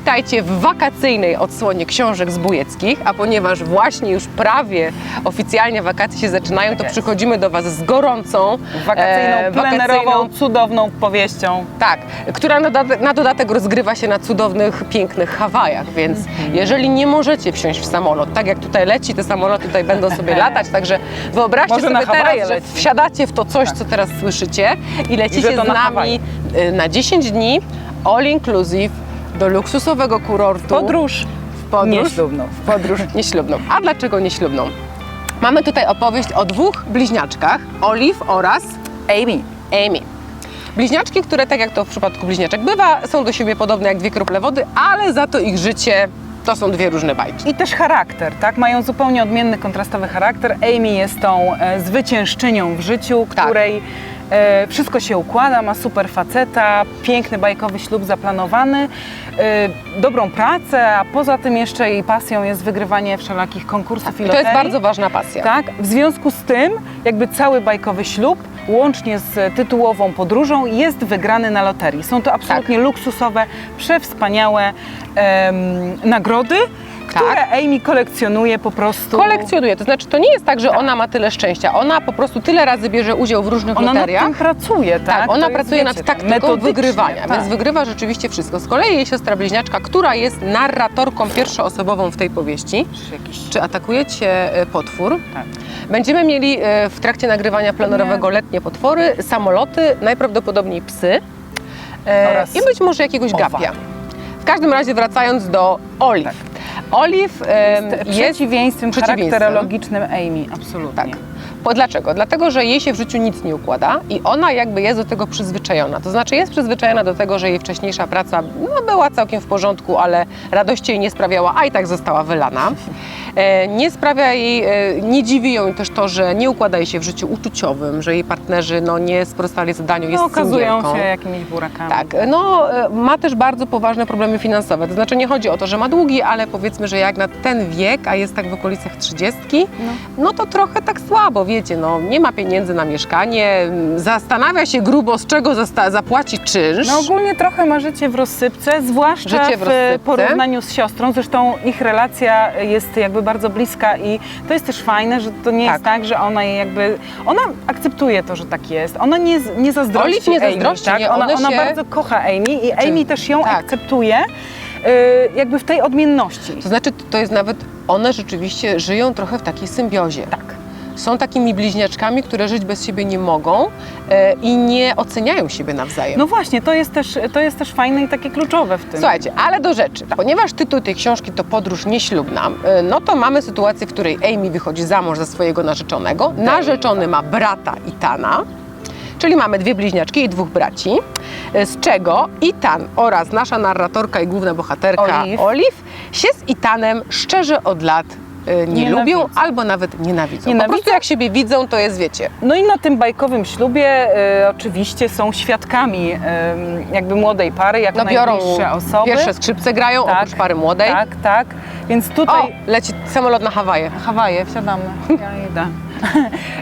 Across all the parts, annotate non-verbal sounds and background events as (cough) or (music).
Witajcie w wakacyjnej odsłonie książek zbójeckich, a ponieważ właśnie już prawie oficjalnie wakacje się zaczynają, to Tak przychodzimy do Was z gorącą, Wakacyjną, e, plenerową, wakacyjną- cudowną powieścią. tak, która na dodatek, na dodatek rozgrywa się na cudownych, pięknych Hawajach, więc Mhm. jeżeli nie możecie wsiąść w samolot, tak jak tutaj leci, te samoloty tutaj będą sobie (laughs) latać, także wyobraźcie Może sobie teraz, że wsiadacie w to coś, co teraz słyszycie i lecicie to z na nami y, na 10 dni, all inclusive, do luksusowego kurortu. Podróż w podróż, nieślubną. w podróż (laughs) nieślubną. A dlaczego nieślubną? Mamy tutaj opowieść o dwóch bliźniaczkach, Olive oraz Amy. Amy. Bliźniaczki, które tak jak to w przypadku bliźniaczek bywa, są do siebie podobne jak dwie krople wody, ale za to ich życie to są dwie różne bajki. I też charakter, tak? Mają zupełnie odmienny, kontrastowy charakter. Amy jest tą e, zwyciężczynią w życiu, Tak. E, wszystko się układa, ma super faceta, piękny bajkowy ślub zaplanowany, e, dobrą pracę, a poza tym jeszcze jej pasją jest wygrywanie wszelakich konkursów i To loterii. jest bardzo ważna pasja. Tak, w związku z tym jakby cały bajkowy ślub łącznie z tytułową podróżą jest wygrany na loterii. Są to absolutnie luksusowe, przewspaniałe em, nagrody, które Amy kolekcjonuje po prostu. Kolekcjonuje, to znaczy to nie jest tak, że ona ma tyle szczęścia, ona po prostu tyle razy bierze udział w różnych Ona nad loteriach. tym pracuje, tak? Tak, ona jest, pracuje wiecie, nad tak, taktyką wygrywania, tak. więc wygrywa rzeczywiście wszystko. Z kolei jej siostra bliźniaczka, która jest narratorką pierwszoosobową w tej powieści, Jakiś... czy atakuje cię e, potwór? Tak. Będziemy mieli e, w trakcie nagrywania plenerowego letnie potwory, samoloty, najprawdopodobniej psy e, Oraz i być może jakiegoś owady. gapia. W każdym razie wracając do Olive. Tak. Em, Jest jest przeciwieństwem, charakterologicznym Amy, absolutnie. Tak. Po, dlaczego? Dlatego, że jej się w życiu nic nie układa i ona jakby jest do tego przyzwyczajona. To znaczy jest przyzwyczajona do tego, że jej wcześniejsza praca no, była całkiem w porządku, ale radości jej nie sprawiała, a i tak została wylana. E, nie sprawia jej, e, nie dziwi ją też to, że nie układa jej się w życiu uczuciowym, że jej partnerzy no, nie sprostali zadaniu, jest No, okazują singielką. się jakimiś burakami. Tak, no e, ma też bardzo poważne problemy finansowe. To znaczy nie chodzi o to, że ma długi, ale powiedzmy, że jak na ten wiek, a jest tak w okolicach 30, no, to trochę tak słabo, wiecie, no nie ma pieniędzy na mieszkanie, zastanawia się grubo, z czego zapłaci czynsz. No ogólnie trochę ma życie w rozsypce, zwłaszcza Życie w w, rozsypce. porównaniu z siostrą. Zresztą ich relacja jest jakby bardzo bliska i to jest też fajne, że to nie jest Tak. tak, że ona jakby... Ona akceptuje to, że tak jest. Ona nie, nie zazdrości Olive nie Amy, zazdrości, tak? nie, ona, ona się- bardzo kocha Amy i Znaczy, Amy też ją tak. akceptuje jakby w tej odmienności. To znaczy to jest nawet, one rzeczywiście żyją trochę w takiej symbiozie. Tak. Są takimi bliźniaczkami, które żyć bez siebie nie mogą e, i nie oceniają siebie nawzajem. No właśnie, to jest, też, to jest też fajne i takie kluczowe w tym. Słuchajcie, ale do rzeczy. Ponieważ tytuł tej książki to Podróż nieślubna, y, no to mamy sytuację, w której Amy wychodzi za mąż za swojego narzeczonego. Narzeczony ma brata Itana, czyli mamy dwie bliźniaczki i dwóch braci, y, z czego Itan oraz nasza narratorka i główna bohaterka Olive. Olive się z Itanem szczerze od lat y, nie Nienawidzą. lubią albo nawet nienawidzą. Nienawidzą? Po prostu jak siebie widzą, to jest, wiecie, No i na tym bajkowym ślubie e, oczywiście są świadkami e, jakby młodej pary, jako no biorą najbliższe osoby. pierwsze skrzypce grają, Tak, oprócz pary młodej. Tak, tak. Więc O, tutaj leci samolot na Hawaje. Hawaje, wsiadamy. Ja idę. (laughs)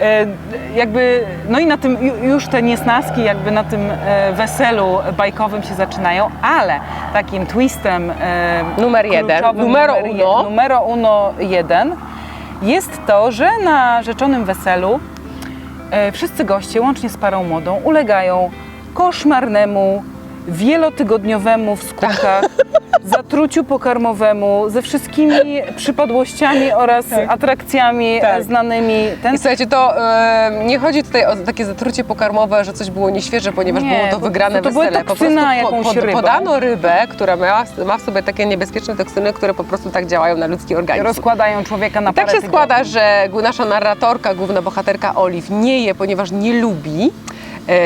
E, jakby, no i na tym ju- już te niesnaski jakby na tym e, weselu bajkowym się zaczynają, ale takim twistem e, Numer jeden, numero numer uno. Jeden, numero uno jeden jest to, że na rzeczonym weselu wszyscy goście, łącznie z parą młodą, ulegają koszmarnemu, wielotygodniowemu w skutkach (laughs) zatruciu pokarmowemu ze wszystkimi przypadłościami oraz atrakcjami Tak. znanymi. Ten I słuchajcie, to nie chodzi tutaj o takie zatrucie pokarmowe, że coś było nieświeże, ponieważ Nie, było to po wygrane to były wesele. Po prostu jakąś rybą. podano rybę, która miała, ma w sobie takie niebezpieczne toksyny, które po prostu tak działają na ludzki organizm. rozkładają człowieka na I tak parę się składa, tygodni. że nasza narratorka, główna bohaterka Olive nie je, ponieważ nie lubi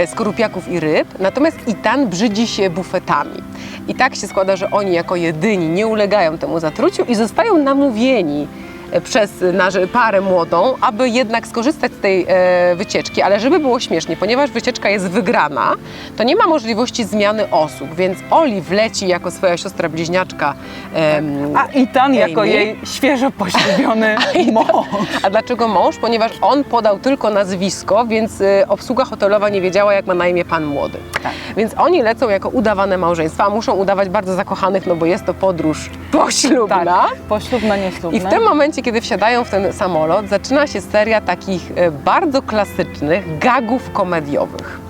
skorupiaków i ryb, natomiast Itan brzydzi się bufetami. I tak się składa, że oni jako jedyni nie ulegają temu zatruciu i zostają namówieni e, przez nasz, parę młodą, aby jednak skorzystać z tej e, wycieczki, ale żeby było śmiesznie, ponieważ wycieczka jest wygrana, to nie ma możliwości zmiany osób, więc Olive leci jako swoja siostra bliźniaczka. em, A Itan jako jej świeżo poślubiony (laughs) mąż. a dlaczego mąż? Ponieważ on podał tylko nazwisko, więc y, obsługa hotelowa nie wiedziała, jak ma na imię pan młody. Tak. Więc oni lecą jako udawane małżeństwa, a muszą udawać bardzo zakochanych, no bo jest to podróż poślubna. Tak, poślubna, nieślubna. I w tym momencie, kiedy wsiadają w ten samolot, zaczyna się seria takich e, bardzo klasycznych gagów komediowych.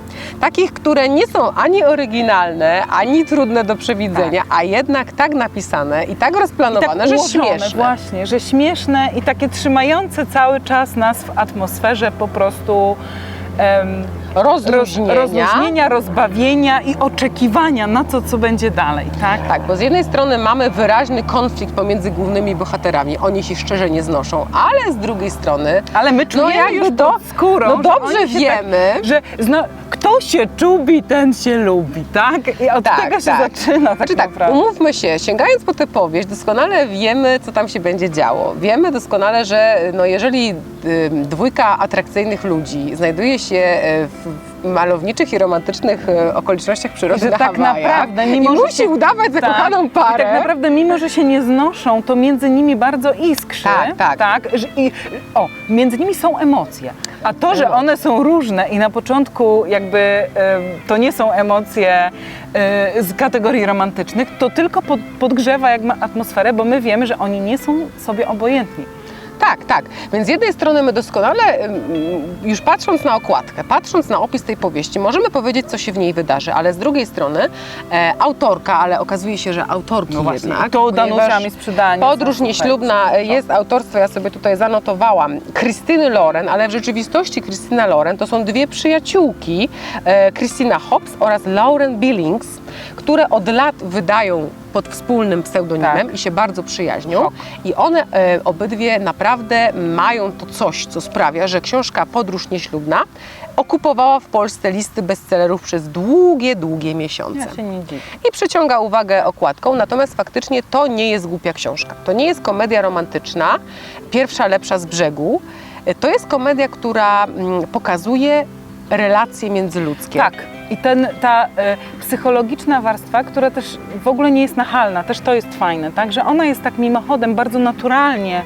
Takich, które nie są ani oryginalne, ani trudne do przewidzenia, a jednak tak napisane i tak I rozplanowane, tak że ułożone, śmieszne. Właśnie, że śmieszne i takie trzymające cały czas nas w atmosferze po prostu em, roz, Rozluźnienia. rozluźnienia, rozbawienia i oczekiwania na to, co będzie dalej, tak? Tak, bo z jednej strony mamy wyraźny konflikt pomiędzy głównymi bohaterami, oni się szczerze nie znoszą, ale z drugiej strony Ale my czujemy jakby już pod skórą, no dobrze się wiemy. tak, że zna, kto się czubi, ten się lubi, tak? I od Tak, tego się tak. zaczyna tak Znaczy tak, naprawdę. umówmy się, sięgając po tę powieść, doskonale wiemy, co tam się będzie działo. Wiemy doskonale, że no, jeżeli dwójka atrakcyjnych ludzi znajduje się y, w malowniczych i romantycznych y, okolicznościach przyrody na tak Hawajach naprawdę, i mimo, że musi się- udawać zakochaną tak. parę. I tak naprawdę, mimo że się nie znoszą, to między nimi bardzo iskrzy. Tak, tak. że, i, o, między nimi są emocje. A to, że one są różne i na początku jakby to nie są emocje e, z kategorii romantycznych, to tylko pod, podgrzewa jakby atmosferę, bo my wiemy, że oni nie są sobie obojętni. Tak, tak. Więc z jednej strony my doskonale, już patrząc na okładkę, patrząc na opis tej powieści, możemy powiedzieć, co się w niej wydarzy, ale z drugiej strony e, autorka, ale okazuje się, że autorki No właśnie, jednak. to Danusia mi sprzedanie. Podróż nieślubna super. jest autorstwo, ja sobie tutaj zanotowałam, Krystyny Loren, ale w rzeczywistości Krystyna Loren to są dwie przyjaciółki, e, Hobbs oraz Lauren Billings, które od lat wydają pod wspólnym pseudonimem Tak. i się bardzo przyjaźnią. Szok. I one e, obydwie naprawdę mają to coś, co sprawia, że książka Podróż nieślubna okupowała w Polsce listy bestsellerów przez długie, długie miesiące Ja się nie dziwię. i przyciąga uwagę okładką, natomiast faktycznie to nie jest głupia książka. To nie jest komedia romantyczna, pierwsza lepsza z brzegu. To jest komedia, która mm, pokazuje relacje międzyludzkie. Tak. I ten, ta e, psychologiczna warstwa, która też w ogóle nie jest nachalna, też to jest fajne, tak? Że ona jest tak mimochodem bardzo naturalnie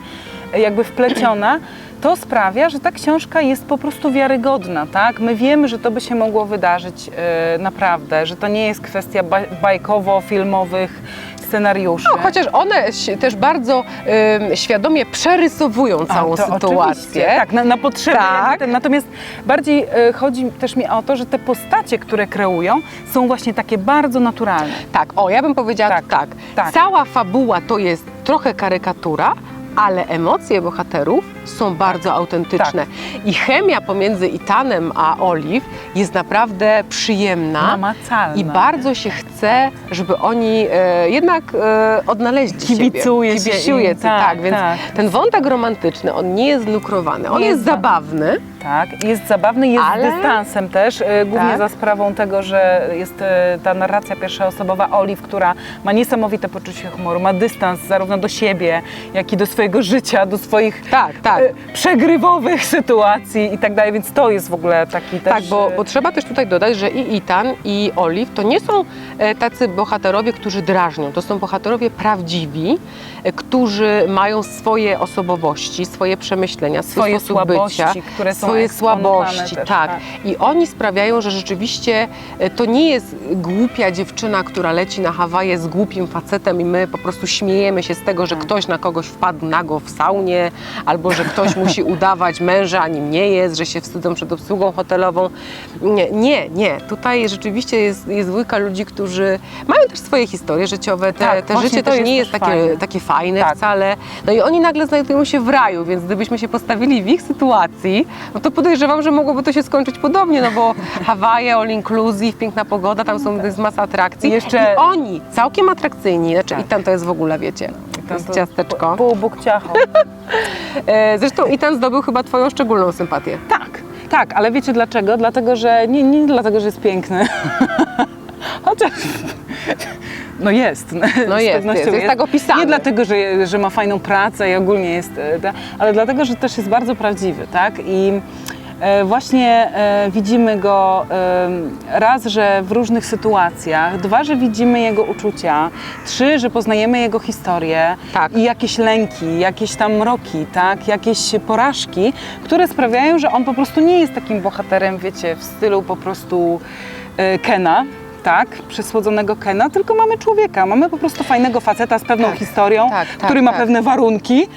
e, jakby wpleciona, (clears throat) to sprawia, że ta książka jest po prostu wiarygodna, tak? My wiemy, że to by się mogło wydarzyć e, naprawdę, że to nie jest kwestia baj- bajkowo-filmowych scenariuszy. No, chociaż one też bardzo ym, świadomie przerysowują A, całą to sytuację. Tak, na, na potrzeby. Tak. ten- Natomiast bardziej e, chodzi też mi o to, że te postacie, które kreują, są właśnie takie bardzo naturalne. Tak, o, ja bym powiedziała Tak, tak. tak. Cała fabuła to jest trochę karykatura, ale emocje bohaterów są bardzo autentyczne. I chemia pomiędzy Itanem a Olive jest naprawdę przyjemna. Namacalna. I bardzo się chce, żeby oni e, jednak e, odnaleźli Kibicuje siebie. się Kibicuje im, się, tak, tak, więc tak. ten wątek romantyczny, on nie jest lukrowany. On jest jest za- zabawny, Tak, jest zabawny, jest Ale- z dystansem też, e, głównie Tak. za sprawą tego, że jest e, ta narracja pierwszoosobowa Olive, która ma niesamowite poczucie humoru, ma dystans zarówno do siebie, jak i do swojego życia, do swoich tak, tak. e, przegrywowych sytuacji i tak dalej, więc to jest w ogóle taki też... Tak, bo, bo trzeba też tutaj dodać, że i Itan, i Olive to nie są e, tacy bohaterowie, którzy drażnią. To są bohaterowie prawdziwi, e, którzy mają swoje osobowości, swoje przemyślenia, Swoje sposób słabości, bycia, które są swoje słabości. też, tak. tak. I oni sprawiają, że rzeczywiście e, to nie jest głupia dziewczyna, która leci na Hawaje z głupim facetem i my po prostu śmiejemy się z tego, że Tak. ktoś na kogoś wpadł nago w saunie, albo że ktoś (laughs) musi udawać męża, a nim nie jest, że się wstydzą przed obsługą hotelową. Nie, nie, nie. Tutaj rzeczywiście jest, jest dwójka ludzi, którzy mają też swoje historie życiowe. Te, Tak, te życie też nie jest takie fajne. fajne, takie fajne Tak. wcale. No i oni nagle znajdują się w raju, więc gdybyśmy się postawili w ich sytuacji, no to podejrzewam, że mogłoby to się skończyć podobnie, no bo Hawaje, all inclusive, piękna pogoda, tam są jest masa atrakcji. Jeszcze- I oni całkiem atrakcyjni, znaczy Tak. Itan to jest w ogóle, wiecie, to jest ciasteczko. Pół Bóg ciacho. (laughs) E, Zresztą Itan zdobył chyba twoją szczególną sympatię. Tak, tak, ale wiecie dlaczego? Dlatego, że nie, nie dlatego, że jest piękny. (laughs) Chociaż No jest. (laughs) No jest, pewnością jest, jest tak opisany. Nie dlatego, że, że ma fajną pracę i ogólnie jest, e, ale dlatego, że też jest bardzo prawdziwy, tak? I e, właśnie e, widzimy go raz, że w różnych sytuacjach, dwa, że widzimy jego uczucia, trzy, że poznajemy jego historię Tak. i jakieś lęki, jakieś tam mroki, tak? Jakieś porażki, które sprawiają, że on po prostu nie jest takim bohaterem, wiecie, w stylu po prostu Kena, tak, przesłodzonego Kena, tylko mamy człowieka, mamy po prostu fajnego faceta z pewną Tak, historią, tak, tak, który ma tak. pewne warunki,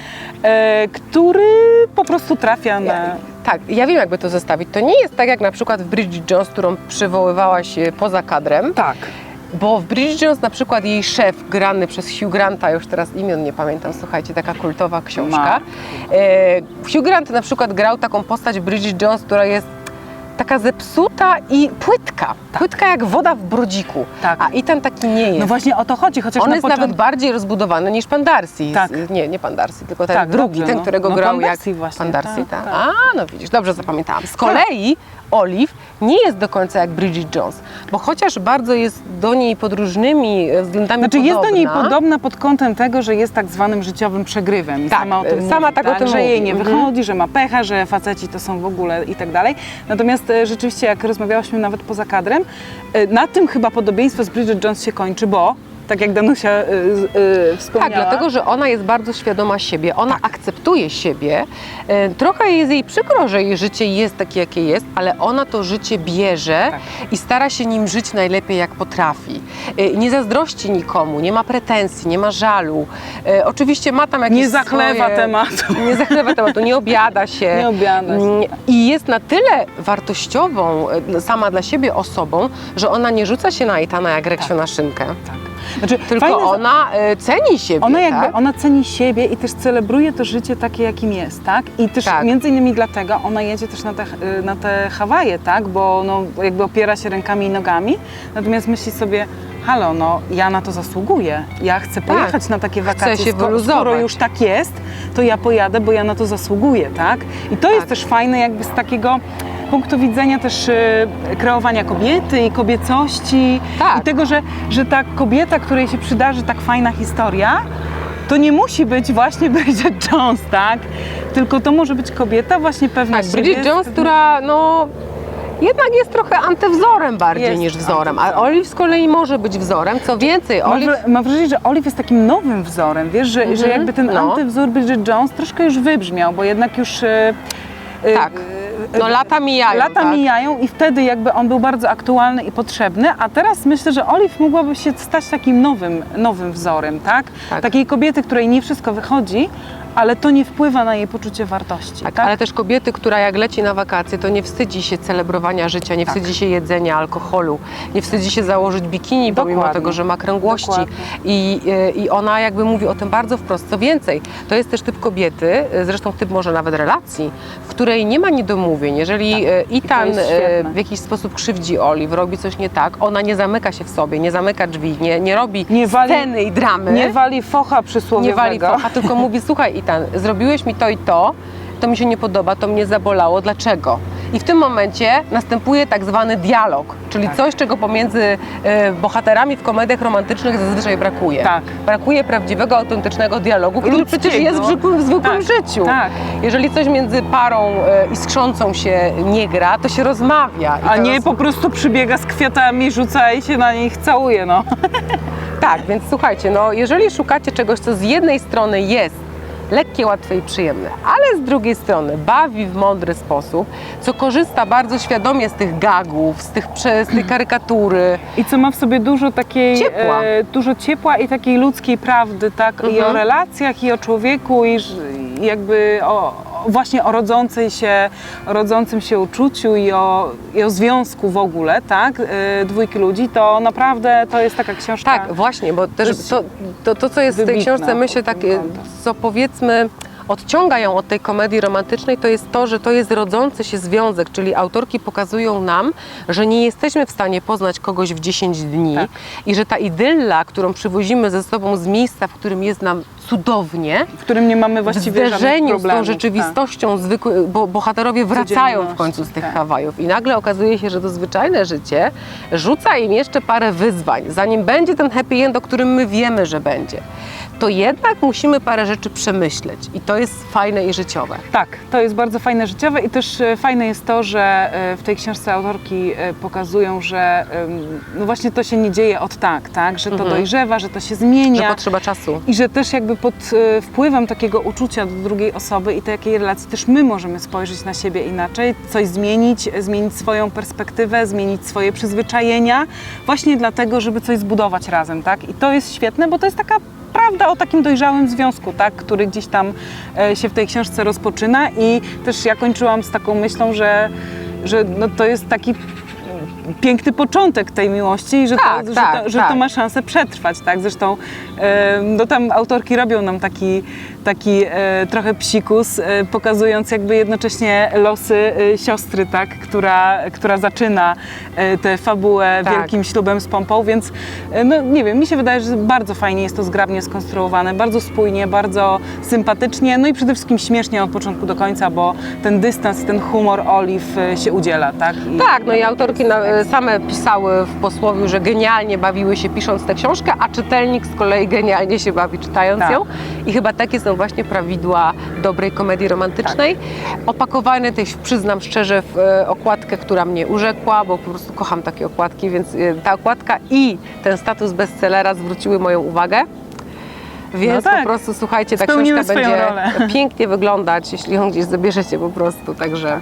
e, który po prostu trafia na... Tak, ja wiem jakby to zestawić. To nie jest tak jak na przykład w Bridget Jones, którą przywoływałaś poza kadrem, Tak. bo w Bridget Jones na przykład jej szef grany przez Hugh Granta, już teraz imion nie pamiętam, słuchajcie, taka kultowa książka. E, Hugh Grant na przykład grał taką postać Bridget Jones, która jest taka zepsuta i płytka. Płytka jak woda w brodziku. Tak. A Ethan taki nie jest. No właśnie o to chodzi, chociaż On na jest początku... nawet bardziej rozbudowany niż pan Darcy. Tak. Nie, nie pan Darcy, tylko ten Tak, drugi, dobrze, ten, no. którego No, grał pan jak Darcy właśnie, pan Darcy, tak, tak? tak. A, no widzisz, dobrze zapamiętałam. Z kolei Olive nie jest do końca jak Bridget Jones, bo chociaż bardzo jest do niej pod różnymi e, względami Znaczy jest podobna, do niej podobna pod kątem tego, że jest tak zwanym życiowym przegrywem. I Tak, sama o tym sama mówi, tak o tym że jej mówi, nie mhm. wychodzi, że ma pecha, że faceci to są w ogóle i tak dalej. Natomiast e, rzeczywiście, jak rozmawiałyśmy nawet poza kadrem, e, na tym chyba podobieństwo z Bridget Jones się kończy, bo tak jak Danusia e, e, wspomniała. Tak, dlatego, że ona jest bardzo świadoma siebie, ona Tak. akceptuje siebie. E, Trochę jest jej przykro, że jej życie jest takie, jakie jest, ale ona to życie bierze Tak. i stara się nim żyć najlepiej, jak potrafi. E, Nie zazdrości nikomu, nie ma pretensji, nie ma żalu. E, Oczywiście ma tam jakieś Nie zachlewa swoje... tematu. Nie zachlewa tematu, nie obiada się. (laughs) Nie obiada się. Mm, I jest na tyle wartościową e, sama dla siebie osobą, że ona nie rzuca się na Etana jak reksio na szynkę. Tak. Znaczy, Tylko fajne, ona e, ceni siebie, Ona jakby, tak? ona ceni siebie i też celebruje to życie takie, jakim jest, tak? I też Tak. między innymi dlatego ona jedzie też na te, na te Hawaje, tak? Bo no, jakby opiera się rękami i nogami, natomiast myśli sobie, halo, no ja na to zasługuję, ja chcę pojechać na takie wakacje, Tak. się sko- skoro wyluzować. już tak jest, to ja pojadę, bo ja na to zasługuję, tak? I to jest Tak. też fajne jakby z takiego punktu widzenia też e, kreowania kobiety i kobiecości Tak. i tego, że, że ta kobieta, której się przydarzy tak fajna historia, to nie musi być właśnie (laughs) Bridget Jones, tak? Tylko to może być kobieta właśnie pewna Tak, siebie, Bridget Jones, która no jednak jest trochę antywzorem bardziej Jest niż wzorem, a. Olive z kolei może być wzorem. Co więcej, Olive... mam wrażenie, że Olive jest takim nowym wzorem, wiesz, że, że Mhm, jakby ten no. antywzór Bridget Jones troszkę już wybrzmiał, bo jednak już... e, Tak. e, No lata mijają, Lata tak? mijają i wtedy jakby on był bardzo aktualny i potrzebny, a teraz myślę, że Olive mogłaby się stać takim nowym, nowym wzorem, tak? Tak. Takiej kobiety, której nie wszystko wychodzi, ale to nie wpływa na jej poczucie wartości, tak? Tak, ale też kobiety, która jak leci na wakacje, to nie wstydzi się celebrowania życia, nie Tak. wstydzi się jedzenia, alkoholu, nie wstydzi się założyć bikini, pomimo Dokładnie. tego, że ma kręgłości. I, e, I ona jakby mówi o tym bardzo wprost. Co więcej, to jest też typ kobiety, e, zresztą typ może nawet relacji, w której nie ma niedomówień. Jeżeli Tak. Ethan e, w jakiś sposób krzywdzi Olive, robi coś nie tak, ona nie zamyka się w sobie, nie zamyka drzwi, nie, nie robi Nie wali- sceny i dramy. Nie wali focha przysłowiowego. Nie wali focha, tylko mówi, słuchaj Itan, zrobiłeś mi to i to, to mi się nie podoba, to mnie zabolało, dlaczego? I w tym momencie następuje tak zwany dialog, czyli Tak. coś, czego pomiędzy e, bohaterami w komediach romantycznych zazwyczaj brakuje. Tak. Brakuje prawdziwego, autentycznego dialogu, który Ludzkiego. przecież jest w zwykłym, w zwykłym Tak, życiu. tak. Jeżeli coś między parą e, iskrzącą się nie gra, to się rozmawia. I A nie roz- po prostu przybiega z kwiatami, rzuca i się na nich całuje, no. Tak, więc słuchajcie, no jeżeli szukacie czegoś, co z jednej strony jest lekkie, łatwe i przyjemne, ale z drugiej strony bawi w mądry sposób, co korzysta bardzo świadomie z tych gagów, z, tych, z tej karykatury. I co ma w sobie dużo takiej... Ciepła. E, dużo ciepła i takiej ludzkiej prawdy, tak? I Mhm. o relacjach, i o człowieku, i i jakby o- właśnie o rodzącej się, o rodzącym się uczuciu i o, i o związku w ogóle, tak? E, dwójki ludzi, to naprawdę to jest taka książka... Tak, właśnie, bo też to, to, to co jest w tej książce, myślę, takie, kątem. co powiedzmy odciąga ją od tej komedii romantycznej, to jest to, że to jest rodzący się związek, czyli autorki pokazują nam, że nie jesteśmy w stanie poznać kogoś w 10 dni Tak. i że ta idylla, którą przywozimy ze sobą z miejsca, w którym jest nam cudownie, w którym nie mamy właściwie zderzeniu z problemów. tą rzeczywistością, zwykły, bo bohaterowie wracają w końcu z tych tak. Hawajów i nagle okazuje się, że to zwyczajne życie rzuca im jeszcze parę wyzwań, zanim będzie ten happy end, o którym my wiemy, że będzie. To jednak musimy parę rzeczy przemyśleć i to jest fajne i życiowe. Tak, to jest bardzo fajne życiowe i też e, fajne jest to, że e, w tej książce autorki e, pokazują, że no właśnie to się nie dzieje od tak, tak, że to Mhm. dojrzewa, że to się zmienia. Że potrzeba czasu. I że też jakby pod wpływem takiego uczucia do drugiej osoby i takiej relacji też my możemy spojrzeć na siebie inaczej, coś zmienić, zmienić swoją perspektywę, zmienić swoje przyzwyczajenia, właśnie dlatego, żeby coś zbudować razem, tak? I to jest świetne, bo to jest taka prawda o takim dojrzałym związku, tak? który gdzieś tam e, się w tej książce rozpoczyna i też ja kończyłam z taką myślą, że, że no to jest taki piękny początek tej miłości i że, Tak, to, tak, że, to, że tak. to ma szansę przetrwać, tak? Zresztą no tam autorki robią nam taki, taki e, trochę psikus, e, pokazując jakby jednocześnie losy e, siostry, tak? Która, która zaczyna tę fabułę Tak. wielkim ślubem z pompą, więc no nie wiem, mi się wydaje, że bardzo fajnie jest to zgrabnie skonstruowane, bardzo spójnie, bardzo sympatycznie, no i przede wszystkim śmiesznie od początku do końca, bo ten dystans, ten humor Oliw się udziela, tak? I, Tak, no i autorki same pisały w posłowiu, że genialnie bawiły się pisząc tę książkę, a czytelnik z kolei genialnie się bawi czytając Tak. ją. I chyba takie są właśnie prawidła dobrej komedii romantycznej. Opakowane też, przyznam szczerze, w e, okładkę, która mnie urzekła, bo po prostu kocham takie okładki, więc e, ta okładka i ten status bestsellera zwróciły moją uwagę. Więc No tak. po prostu słuchajcie, ta Spełniły książka będzie rolę. pięknie wyglądać, jeśli ją gdzieś zabierzecie po prostu. Także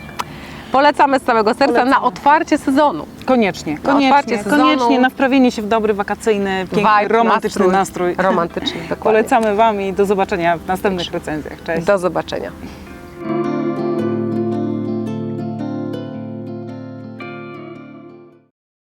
polecamy z całego serca Polecam. na otwarcie sezonu. Koniecznie, Na koniecznie, sezonu. koniecznie na wprawienie się w dobry, wakacyjny, piękny, Vibe, romantyczny nastrój. Romantyczny, dokładnie. Polecamy Wam i do zobaczenia w następnych recenzjach. Cześć. Do zobaczenia.